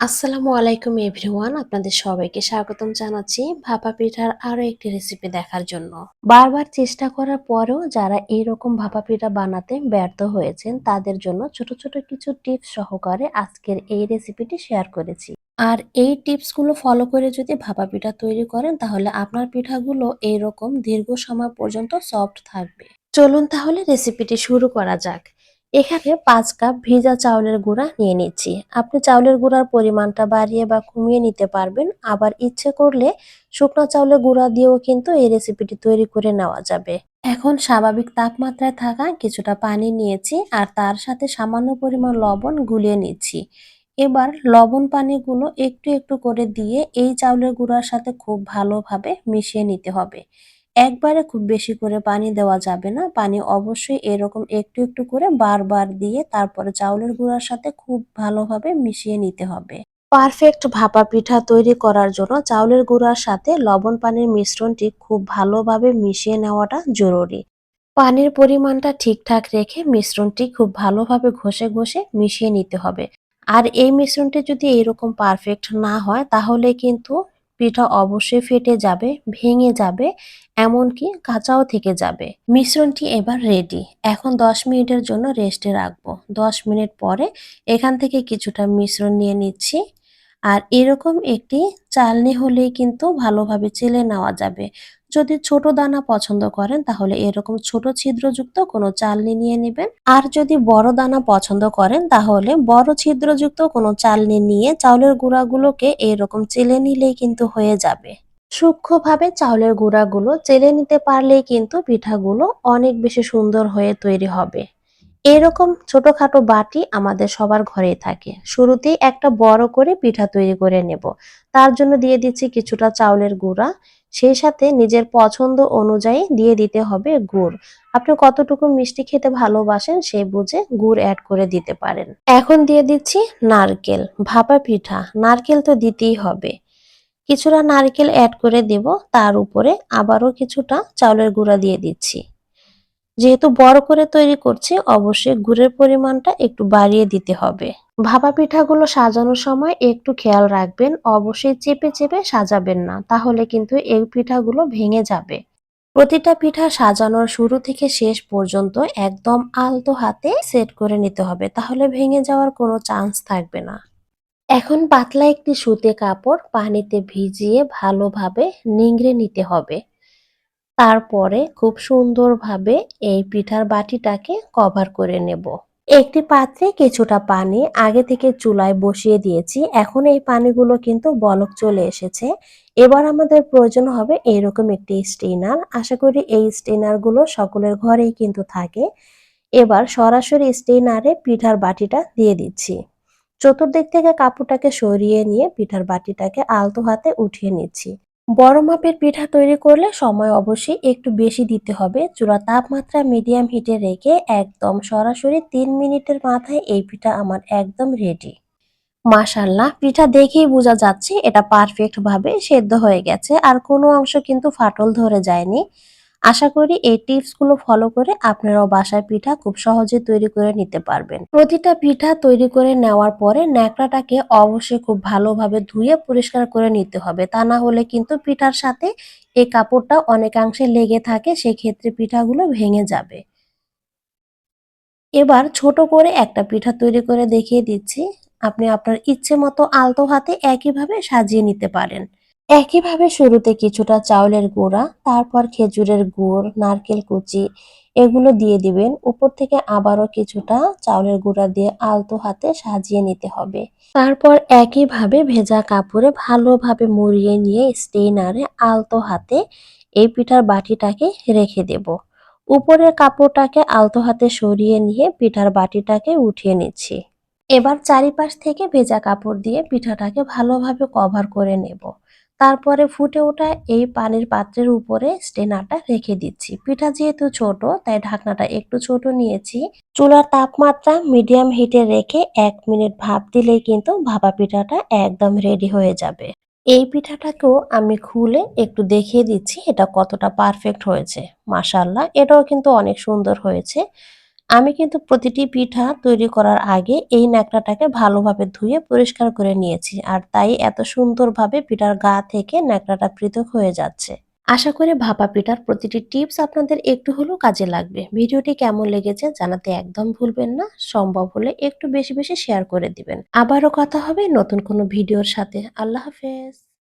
আসসালামু আলাইকুম এভরিওয়ান, আপনাদের সবাইকে স্বাগতম জানাচ্ছি ভাপা পিঠার আরও একটি রেসিপি দেখার জন্য। বারবার চেষ্টা করার পরেও যারা এইরকম ভাপা পিঠা বানাতে ব্যর্থ হয়েছেন, তাদের জন্য ছোট ছোট কিছু টিপস সহকারে আজকের এই রেসিপিটি শেয়ার করেছি। আর এই টিপসগুলো ফলো করে যদি ভাপা পিঠা তৈরি করেন, তাহলে আপনার পিঠাগুলো এইরকম দীর্ঘ সময় পর্যন্ত সফট থাকবে। চলুন তাহলে রেসিপিটি শুরু করা যাক। এখানে পাঁচ কাপ ভিজা চাউলের গুঁড়া নিয়ে নিচ্ছি। আপনি চাউলের গুঁড়ার পরিমাণটা বাড়িয়ে বা কমিয়ে নিতে পারবেন। আবার ইচ্ছে করলে শুকনো চাউলের গুঁড়া দিয়েও কিন্তু এই রেসিপিটি তৈরি করে নেওয়া যাবে। এখন স্বাভাবিক তাপমাত্রায় থাকা কিছুটা পানি নিয়েছি আর তার সাথে সামান্য পরিমাণ লবণ গুলিয়ে নিচ্ছি। এবার লবণ পানিগুলো একটু একটু করে দিয়ে এই চাউলের গুঁড়ার সাথে খুব ভালোভাবে মিশিয়ে নিতে হবে। একবারে খুব বেশি করে পানি দেওয়া যাবে না। পানি অবশ্যই এরকম একটু একটু করে বারবার দিয়ে তারপরে চাউলের গুঁড়ার সাথে খুব ভালোভাবে মিশিয়ে নিতে হবে। পারফেক্ট ভাপা পিঠা তৈরি করার জন্য চাউলের গুঁড়ার সাথে লবণ পানির মিশ্রণটি খুব ভালোভাবে মিশিয়ে নেওয়াটা জরুরি। পানির পরিমাণটা ঠিকঠাক রেখে মিশ্রণটি খুব ভালোভাবে ঘষে ঘষে মিশিয়ে নিতে হবে। আর এই মিশ্রণটি যদি এরকম পারফেক্ট না হয়, তাহলে কিন্তু পিঠা অবশ্যই ফেটে যাবে, ভেঙে যাবে, এমনকি কাঁচাও থেকে যাবে। মিশ্রণটি এবার রেডি এখন দশ মিনিটের জন্য রেস্টে রাখব। দশ মিনিট পরে এখান থেকে কিছুটা মিশ্রণ নিয়ে নিচ্ছি। আর এরকম একটি চালনি হলেই কিন্তু ভালোভাবে চেলে নেওয়া যাবে। যদি ছোট দানা পছন্দ করেন, তাহলে এরকম ছোট ছিদ্রযুক্ত কোনো চালনি নিয়ে নেবেন। আর যদি বড় দানা পছন্দ করেন, তাহলে বড় ছিদ্রযুক্ত কোনো চালনি নিয়ে চাউলের গুঁড়াগুলোকে এরকম চেলে নিলেই কিন্তু হয়ে যাবে। সূক্ষ্মভাবে চাউলের গুঁড়াগুলো চেলে নিতে পারলেই কিন্তু পিঠাগুলো অনেক বেশি সুন্দর হয়ে তৈরি হবে। এরকম ছোটখাটো বাটি আমাদের সবার ঘরেই থাকে। শুরুতেই একটা বড় করে পিঠা তৈরি করে নেব। তার জন্য দিয়ে দিচ্ছি কিছুটা চাউলের গুঁড়া। সেই সাথে নিজের পছন্দ অনুযায়ী দিয়ে দিতে হবে গুড়। আপনি কতটুকু মিষ্টি খেতে ভালোবাসেন সে বুঝে গুড় অ্যাড করে দিতে পারেন। এখন দিয়ে দিচ্ছি নারকেল, ভাপা পিঠা। নারকেল তো দিতেই হবে। কিছুটা নারকেল অ্যাড করে দেব। তার উপরে আবারও কিছুটা চাউলের গুঁড়া দিয়ে দিচ্ছি। যেহেতু বড় করে তৈরি করছি, অবশ্যই গুড়ের পরিমাণটা একটু বাড়িয়ে দিতে হবে। ভাপা পিঠাগুলো সাজানোর সময় একটু খেয়াল রাখবেন, অবশ্যই চেপে চেপে সাজাবেন না, তাহলে কিন্তু এই পিঠাগুলো ভেঙে যাবে। প্রতিটা পিঠা সাজানোর শুরু থেকে শেষ পর্যন্ত একদম আলতো হাতে সেট করে নিতে হবে, তাহলে ভেঙে যাওয়ার কোনো চান্স থাকবে না। এখন পাতলা একটি সুতে কাপড় পানিতে ভিজিয়ে ভালোভাবে নিংড়ে নিতে হবে। তারপরে খুব সুন্দরভাবে এই পিঠার বাটিটাকে কভার করে নেব। একটি পাত্রে কিছুটা পানি আগে থেকে চুলায় বসিয়ে দিয়েছি। এখন এই পানিগুলো কিন্তু বলক চলে এসেছে। এবার আমাদের প্রয়োজন হবে এরকম একটি স্টেনার। আশা করি এই স্টেনারগুলো সকলের ঘরেই কিন্তু থাকে। এবার সরাসরি স্টেনারে পিঠার বাটিটা দিয়ে দিচ্ছি। চতুর্দিক থেকে কাপড়টাকে সরিয়ে নিয়ে পিঠার বাটিটাকে আলতো হাতে উঠিয়ে নিচ্ছি। বড় মাপের পিঠা তৈরি করলে সময় অবশ্যই একটু বেশি দিতে হবে। চুলা তাপমাত্রা মিডিয়াম হিটে রেখে একদম সরাসরি তিন মিনিটের মাথায় এই পিঠা আমার একদম রেডি মাশাল্লাহ পিঠা দেখেই বোঝা যাচ্ছে এটা পারফেক্ট ভাবে সেদ্ধ হয়ে গেছে। আর কোনো অংশ কিন্তু ফাটল ধরে যায়নি। আশা করি এই টিপসগুলো ফলো করে আপনারাও বাসায় পিঠা খুব সহজে তৈরি করে নিতে পারবেন। প্রতিটা পিঠা তৈরি করে নেওয়ার পরে ন্যাকড়াটাকে অবশ্যই খুব ভালোভাবে ধুয়ে পরিষ্কার করে নিতে হবে। তা না হলে কিন্তু পিঠার সাথে এই কাপড়টা অনেকাংশে লেগে থাকে, সেক্ষেত্রে পিঠাগুলো ভেঙে যাবে। এবার ছোট করে একটা পিঠা তৈরি করে দেখিয়ে দিচ্ছি। আপনি আপনার ইচ্ছে মতো আলতো হাতে একইভাবে সাজিয়ে নিতে পারেন। একইভাবে শুরুতে কিছুটা চাউলের গুঁড়া, তারপর খেজুরের গুড়, নারকেল কুচি এগুলো দিয়ে দিবেন। উপর থেকে আবারও কিছুটা চাউলের গুঁড়া দিয়ে আলতো হাতে সাজিয়ে নিতে হবে। তারপর একইভাবে ভেজা কাপড়ে ভালোভাবে মুড়িয়ে নিয়ে স্টেইনারে আলতো হাতে এই পিঠার বাটিটাকে রেখে দেব। উপরের কাপড়টাকে আলতো হাতে সরিয়ে নিয়ে পিঠার বাটিটাকে উঠিয়ে নিচ্ছি। এবার চারিপাশ থেকে ভেজা কাপড় দিয়ে পিঠাটাকে ভালোভাবে কভার করে নেব। তারপরে ফুটে ওঠা এই পানির পাত্রের উপরে স্টেনারটা রেখে দিচ্ছি। পিঠা যেহেতু ছোট, তাই ঢাকনাটা একটু ছোট নিয়েছি। চুলার তাপমাত্রা মিডিয়াম হিটে রেখে এক মিনিট ভাপ দিলেই কিন্তু ভাপা পিঠাটা একদম রেডি হয়ে যাবে। এই পিঠাটাকেও আমি খুলে একটু দেখিয়ে দিচ্ছি, এটা কতটা পারফেক্ট হয়েছে। মাসাল্লাহ এটাও কিন্তু অনেক সুন্দর হয়েছে। আমি কিন্তু প্রতিটি পিঠা তৈরি করার আগে এই ন্যাকড়াটাকে ভালোভাবে ধুয়ে পরিষ্কার করে নিয়েছি, আর তাই এত সুন্দরভাবে পিঠার গা থেকে ন্যাকড়াটা পৃথক হয়ে যাচ্ছে। আশা করি ভাপা পিঠার প্রতিটি টিপস আপনাদের একটু হলেও কাজে লাগবে। ভিডিওটি কেমন লেগেছে জানাতে একদম ভুলবেন না, সম্ভব হলে একটু বেশি বেশি শেয়ার করে দিবেন। আবারও কথা হবে নতুন কোনো ভিডিওর সাথে। আল্লাহ হাফেজ।